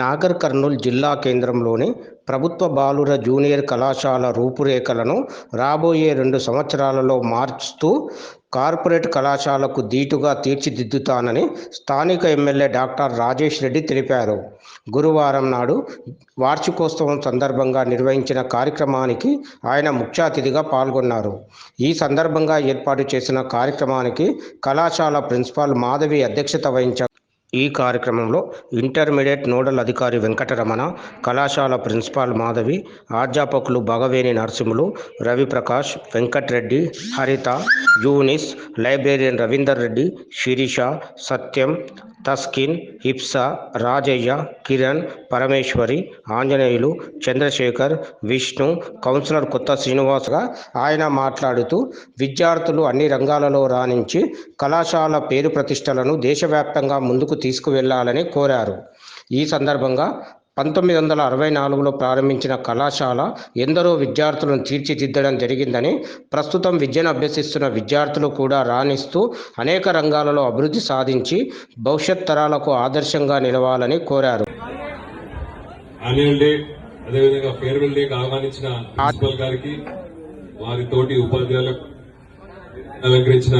నాగర్ కర్నూల్ జిల్లా కేంద్రంలోని ప్రభుత్వ బాలుర జూనియర్ కళాశాల రూపురేఖలను రాబోయే రెండు సంవత్సరాలలో మార్చుతూ కార్పొరేట్ కళాశాలకు ధీటుగా తీర్చిదిద్దుతానని స్థానిక ఎమ్మెల్యే డాక్టర్ రాజేష్ రెడ్డి తెలిపారు. గురువారం నాడు వార్షికోత్సవం సందర్భంగా నిర్వహించిన కార్యక్రమానికి ఆయన ముఖ్య అతిథిగా పాల్గొన్నారు. ఈ సందర్భంగా ఏర్పాటు చేసిన కార్యక్రమానికి కళాశాల ప్రిన్సిపాల్ మాధవి అధ్యక్షత వహించారు ఈ కార్యక్రమంలో ఇంటర్మీడియట్ నోడల్ అధికారి వెంకటరమణ కళాశాల ప్రిన్సిపాల్ మాధవి అధ్యాపకులు Bhagaveni Narasimhulu Raviprakash Venkatreddy Haritha Younis librarian Ravinder Reddy Sirisha Satyam Taskin Hipsa Rajaiah Kiran Parameshwari Anjaneyulu Chandrasekhar Vishnu councillor Kotha శ్రీనివాస్గా ఆయన మాట్లాడుతూ విద్యార్థులు అన్ని రంగాలలో రాణించి కళాశాల పేరు ప్రతిష్టలను దేశవ్యాప్తంగా ముందుకు తీసుకువెళ్ళాలని కోరారు. ఈ సందర్భంగా పంతొమ్మిది వందల అరవై నాలుగులో ప్రారంభించిన కళాశాల ఎందరో విద్యార్థులను తీర్చిదిద్దడం జరిగిందని ప్రస్తుతం విద్యను అభ్యసిస్తున్న విద్యార్థులు కూడా రాణిస్తూ అనేక రంగాలలో అభివృద్ధి సాధించి భవిష్యత్ తరాలకు ఆదర్శంగా నిలవాలని కోరారు. అదేవిధంగా ఫేర్వెల్ ఆహ్వానించిన ప్రిన్సిపల్ గారికి వారి తోటి ఉపాధ్యాయులకు అలంకరించిన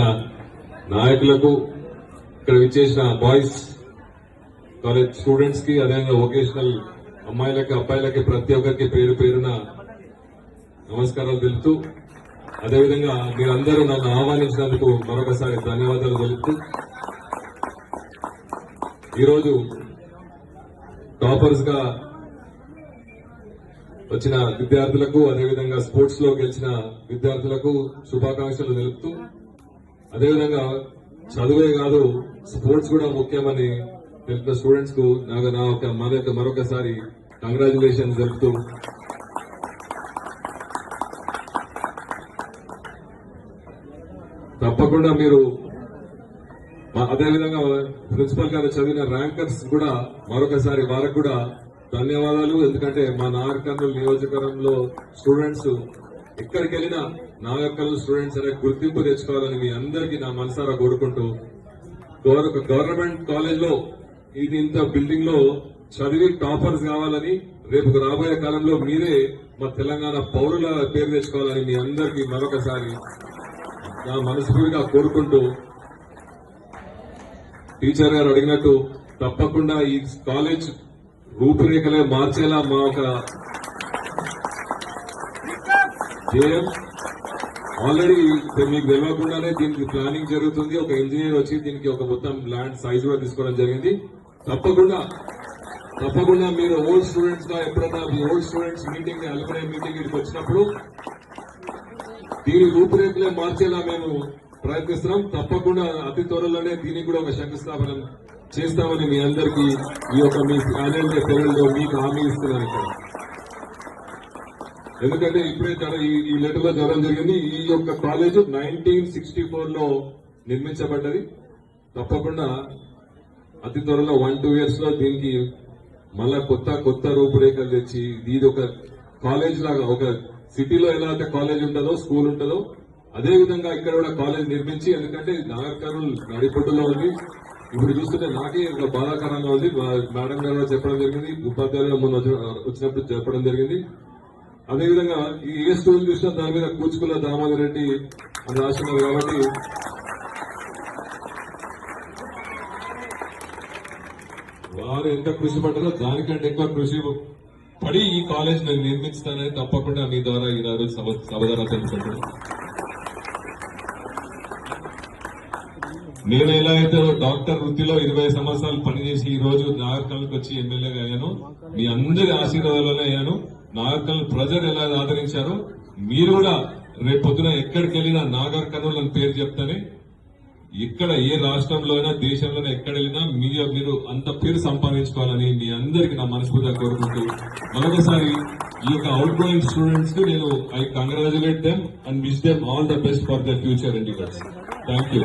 నాయకులకు ఇక్కడ విచ్చేసిన బాయ్స్ కాలేజ్ స్టూడెంట్స్కి అదేవిధంగా వొకేషనల్ అమ్మాయిలకి అబ్బాయిలకి ప్రతి ఒక్కరికి పేరు పేరున నమస్కారాలు తెలుపుతూ అదేవిధంగా మీరందరూ నన్ను ఆహ్వానించినందుకు మరొకసారి ధన్యవాదాలు తెలుపుతూ ఈరోజు టాపర్స్గా వచ్చిన విద్యార్థులకు అదేవిధంగా స్పోర్ట్స్లో గెలిచిన విద్యార్థులకు శుభాకాంక్షలు తెలుపుతూ అదేవిధంగా చదువే కాదు స్పోర్ట్స్ కూడా ముఖ్యమని తెలిపిన స్టూడెంట్స్కు నాకు నా ఒక మరొక మరొకసారి కంగ్రాచులేషన్ జరుపుతూ తప్పకుండా మీరు అదేవిధంగా ప్రిన్సిపల్ గారు చదివిన ర్యాంకర్స్ కూడా మరొకసారి వారికి కూడా ధన్యవాదాలు. ఎందుకంటే మా నాగర్కర్నూలు నియోజకవర్గంలో స్టూడెంట్స్ ఎక్కడికి వెళ్ళినా నాగర్కర్నూలు స్టూడెంట్స్ అనే గుర్తింపు తెచ్చుకోవాలని మీ అందరికీ నా మనసారా కోరుకుంటూ గవర్నమెంట్ కాలేజ్లో ఇంత బిల్డింగ్లో చదివి టాపర్స్ కావాలని రేపు రాబోయే కాలంలో మీరే మా తెలంగాణ పౌరుల పేరు తెచ్చుకోవాలని మీ అందరికీ మరొకసారి నా మనస్ఫూర్తిగా కోరుకుంటూ టీచర్ గారు అడిగినట్టు తప్పకుండా ఈ కాలేజ్ రూపురేఖలే మార్చేలా మా ఒక ధ్యేయం ఆల్రెడీ మీకు తెలియకుండానే దీనికి ప్లానింగ్ జరుగుతుంది. ఒక ఇంజనీర్ వచ్చి దీనికి ఒక మొత్తం ల్యాండ్ సైజ్ కూడా తీసుకోవడం జరిగింది. తప్పకుండా. తప్పకుండా మీరు ఓల్డ్ స్టూడెంట్స్గా ఎప్పుడన్నా మీ ఓల్డ్ స్టూడెంట్స్ మీటింగ్ అల్పనే మీటింగ్ ఇక్కడికి వచ్చినప్పుడు దీని రూపురేఖలే మార్చేలా మేము ప్రయత్నిస్తున్నాం. తప్పకుండా అతి త్వరలోనే దీనికి కూడా ఒక శంకుస్థాపన చేస్తామని మీ అందరికీ ఈ యొక్క మీ ప్యానెల్ డే పేరులో మీకు హామీ ఇస్తున్నాను ఇక్కడ. ఎందుకంటే ఇప్పుడే ఈ- లెటర్లో చదవడం జరిగింది. ఈ యొక్క కాలేజ్ నైన్టీన్ సిక్స్టీ ఫోర్లో నిర్మించబడ్డది. తప్పకుండా అతి త్వరలో వన్ టూ ఇయర్స్లో దీనికి మళ్ళా కొత్త కొత్త రూపురేఖలు తెచ్చి ఇది ఒక కాలేజ్ లాగా ఒక సిటీలో ఎలా అయితే కాలేజ్ ఉంటుందో స్కూల్ ఉంటుందో అదే విధంగా ఇక్కడ కూడా కాలేజ్ నిర్మించి ఎందుకంటే ఇది నాగర్ ఉంది. ఇప్పుడు చూస్తుంటే నాకే ఒక బాధాకరంగా ఉంది. మేడం గారు చెప్పడం జరిగింది. ఉపాధ్యాయులు మొన్న వచ్చినప్పుడు చెప్పడం జరిగింది. అదేవిధంగా ఈ ఏ స్కూల్ చూసినా దాని మీద కూచుకుల దామోదర్ రెడ్డి అని రాస్తున్నారు కాబట్టి వారు ఎంత కృషి పడ్డారో దానికంటే ఎక్కువ కృషి పడి ఈ కాలేజ్ నేను నిర్మిస్తానని తప్పకుండా మీ ద్వారా ఈ రోజు సభ నేను ఎలా అయితే డాక్టర్ వృత్తిలో ఇరవై సంవత్సరాలు పనిచేసి ఈ రోజు నాగర్కల్కి వచ్చి ఎమ్మెల్యేగా అయ్యాను మీ అందరి ఆశీర్వాదాలనే అయ్యాను. నాగర్కల్ ప్రజలు ఎలా ఆదరించారో మీరు కూడా రేపు పొద్దున ఎక్కడికి వెళ్ళినా నాగర్ కర్నూలు అని పేరు చెప్తానే ఎక్కడ ఏ రాష్ట్రంలో అయినా దేశంలోనే ఎక్కడ వెళ్ళినా మీ మీరు అంత పేరు సంపాదించుకోవాలని మీ అందరికి నా మనస్ఫూర్తిగా కోరుకుంటూ మరొకసారి ఈ యొక్క అవుట్ గోయింగ్ స్టూడెంట్స్కి నేను I congratulate them and wish them all the best for the future endeavours thank you